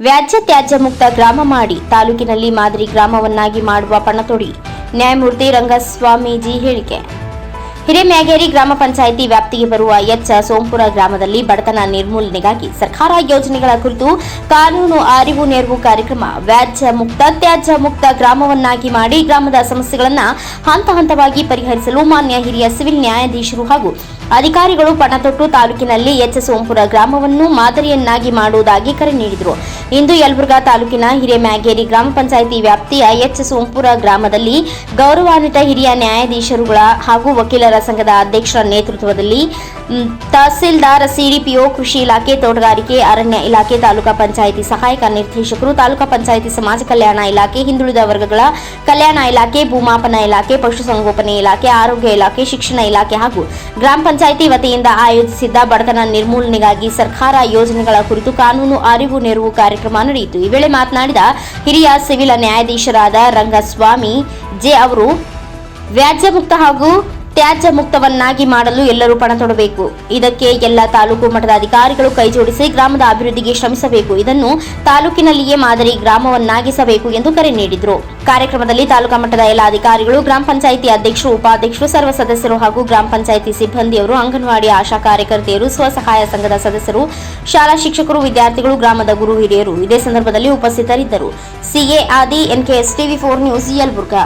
ವ್ಯಾಜ್ಯ ತ್ಯಾಜ್ಯ ಮುಕ್ತ ಗ್ರಾಮ ಮಾಡಿ ತಾಲೂಕಿನಲ್ಲಿ ಮಾದರಿ ಗ್ರಾಮವನ್ನಾಗಿ ಮಾಡುವ ಪಣತೊಡಿ. ನ್ಯಾಯಮೂರ್ತಿ ರಂಗಸ್ವಾಮೀಜಿ ಹೇಳಿಕೆ. ಹಿರೇಮ್ಯಾಗೇರಿ ಗ್ರಾಮ ಪಂಚಾಯಿತಿ ವ್ಯಾಪ್ತಿಗೆ ಬರುವ ಎಚ್ ಸೋಂಪುರ ಗ್ರಾಮದಲ್ಲಿ ಬಡತನ ನಿರ್ಮೂಲನೆಗಾಗಿ ಸರ್ಕಾರ ಯೋಜನೆಗಳ ಕುರಿತು ಕಾನೂನು ಅರಿವು ನೆರವು ಕಾರ್ಯಕ್ರಮ ವ್ಯಾಜ್ಯ ಮುಕ್ತ ತ್ಯಾಜ್ಯ ಮುಕ್ತ ಗ್ರಾಮವನ್ನಾಗಿ ಮಾಡಿ ಗ್ರಾಮದ ಸಮಸ್ಯೆಗಳನ್ನು ಹಂತ ಹಂತವಾಗಿ ಪರಿಹರಿಸಲು ಮಾನ್ಯ ಹಿರಿಯ ಸಿವಿಲ್ ನ್ಯಾಯಾಧೀಶರು ಹಾಗೂ ಅಧಿಕಾರಿಗಳು ಪಣತೊಟ್ಟು ತಾಲೂಕಿನಲ್ಲಿ ಎಚ್ ಸೋಂಪುರ ಗ್ರಾಮವನ್ನು ಮಾದರಿಯನ್ನಾಗಿ ಮಾಡುವುದಾಗಿ ಕರೆ ನೀಡಿದರು. ಇಂದು ಯಲಬುರ್ಗಾ ತಾಲೂಕಿನ ಹಿರೇಮ್ಯಾಗೇರಿ ಗ್ರಾಮ ಪಂಚಾಯಿತಿ ವ್ಯಾಪ್ತಿಯ ಎಚ್ ಸೋಂಪುರ ಗ್ರಾಮದಲ್ಲಿ ಗೌರವಾನ್ವಿತ ಹಿರಿಯ ನ್ಯಾಯಾಧೀಶರುಗಳ ಹಾಗೂ ವಕೀಲರ ಸಂಘದ ಅಧ್ಯಕ್ಷರ ನೇತೃತ್ವದಲ್ಲಿ ತಹಸೀಲ್ದಾರ್ ಸಿಡಿಪಿಒ ಕೃಷಿ ಇಲಾಖೆ, ತೋಟಗಾರಿಕೆ, ಅರಣ್ಯ ಇಲಾಖೆ, ತಾಲೂಕಾ ಪಂಚಾಯಿತಿ ಸಹಾಯಕ ನಿರ್ದೇಶಕರು, ತಾಲೂಕಾ ಪಂಚಾಯಿತಿ ಸಮಾಜ ಕಲ್ಯಾಣ ಇಲಾಖೆ, ಹಿಂದುಳಿದ ವರ್ಗಗಳ ಕಲ್ಯಾಣ ಇಲಾಖೆ, ಭೂಮಾಪನ ಇಲಾಖೆ, ಪಶುಸಂಗೋಪನೆ ಇಲಾಖೆ, ಆರೋಗ್ಯ ಇಲಾಖೆ, ಶಿಕ್ಷಣ ಇಲಾಖೆ ಹಾಗೂ ಗ್ರಾಮ ಪಂಚಾಯಿತಿ ವತಿಯಿಂದ ಆಯೋಜಿಸಿದ್ದ ಬಡತನ ನಿರ್ಮೂಲನೆಗಾಗಿ ಸರ್ಕಾರ ಯೋಜನೆಗಳ ಕುರಿತು ಕಾನೂನು ಅರಿವು ನೆರವು ಕಾರ್ಯಕ್ರಮ ನಡೆಯಿತು. ಈ ವೇಳೆ ಮಾತನಾಡಿದ ಹಿರಿಯ ಸಿವಿಲ್ ನ್ಯಾಯಾಧೀಶರಾದ ರಂಗಸ್ವಾಮಿ ಜೆ ಅವರು ವ್ಯಾಜ್ಯ ಮುಕ್ತ ಹಾಗೂ ತ್ಯಾಜ್ಯ ಮುಕ್ತವನ್ನಾಗಿ ಮಾಡಲು ಎಲ್ಲರೂ ಪಣ ತೊಡಬೇಕು. ಇದಕ್ಕೆ ಎಲ್ಲ ತಾಲೂಕು ಮಟ್ಟದ ಅಧಿಕಾರಿಗಳು ಕೈಜೋಡಿಸಿ ಗ್ರಾಮದ ಅಭಿವೃದ್ಧಿಗೆ ಶ್ರಮಿಸಬೇಕು. ಇದನ್ನು ತಾಲೂಕಿನಲ್ಲಿಯೇ ಮಾದರಿ ಗ್ರಾಮವನ್ನಾಗಿಸಬೇಕು ಎಂದು ಕರೆ ನೀಡಿದರು. ಕಾರ್ಯಕ್ರಮದಲ್ಲಿ ತಾಲೂಕಾ ಮಟ್ಟದ ಎಲ್ಲ ಅಧಿಕಾರಿಗಳು, ಗ್ರಾಮ ಪಂಚಾಯಿತಿ ಅಧ್ಯಕ್ಷರು, ಉಪಾಧ್ಯಕ್ಷರು, ಸರ್ವ ಸದಸ್ಯರು ಹಾಗೂ ಗ್ರಾಮ ಪಂಚಾಯಿತಿ ಸಿಬ್ಬಂದಿಯವರು, ಅಂಗನವಾಡಿ ಆಶಾ ಕಾರ್ಯಕರ್ತೆಯರು ಸ್ವಸಹಾಯ ಸಂಘದ ಸದಸ್ಯರು, ಶಾಲಾ ಶಿಕ್ಷಕರು, ವಿದ್ಯಾರ್ಥಿಗಳು, ಗ್ರಾಮದ ಗುರು ಹಿರಿಯರು. ಇದೇ ಸಂದರ್ಭದಲ್ಲಿ ಉಪಸ್ಥಿತರಿದ್ದರು. CA Adi, NKS TV four news, Yelburga.